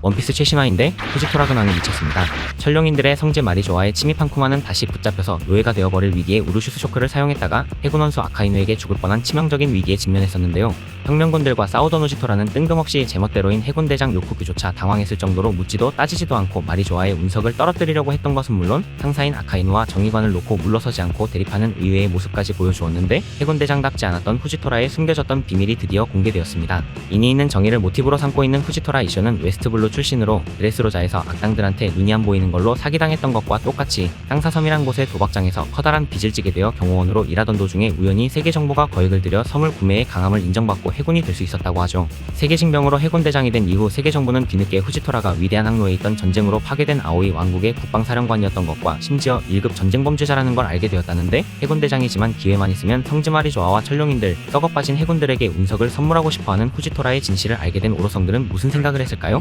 원피스 최신화인데 후지토라 근황이 미쳤습니다. 철룡인들의 성제 마리조아에 침입한 쿠마는 다시 붙잡혀서 노예가 되어버릴 위기에 우르슈스 쇼크를 사용했다가 해군 원수 아카이누에게 죽을 뻔한 치명적인 위기에 직면했었는데요. 혁명군들과 싸우던 후지토라는 뜬금없이 제멋대로인 해군 대장 요쿠규조차 당황했을 정도로 묻지도 따지지도 않고 마리조아의 운석을 떨어뜨리려고 했던 것은 물론 상사인 아카이누와 정의관을 놓고 물러서지 않고 대립하는 의외의 모습까지 보여주었는데 해군 대장답지 않았던 후지토라의 숨겨졌던 비밀이 드디어 공개되었습니다. 있는 정의를 모티브로 삼고 있는 후지토라 이쇼는 웨스트블루 출신으로 드레스로자에서 악당들한테 눈이 안 보이는 걸로 사기당했던 것과 똑같이 땅사섬이란 곳의 도박장에서 커다란 빚을 지게 되어 경호원으로 일하던 도중에 우연히 세계정보가 거액을 들여 섬을 구매해 강함을 인정받고 해군이 될 수 있었다고 하죠. 세계징병으로 해군 대장이 된 이후 세계정부는 뒤늦게 후지토라가 위대한 항로에 있던 전쟁으로 파괴된 아오이 왕국의 국방사령관이었던 것과 심지어 1급 전쟁 범죄자라는 걸 알게 되었다는데 해군 대장이지만 기회만 있으면 성즈마리 조아와 철룡인들 썩어 빠진 해군들에게 운석을 선물하고 싶어하는 후지토라의 진실을 알게 된 오로성들은 무슨 생각을 했을까요?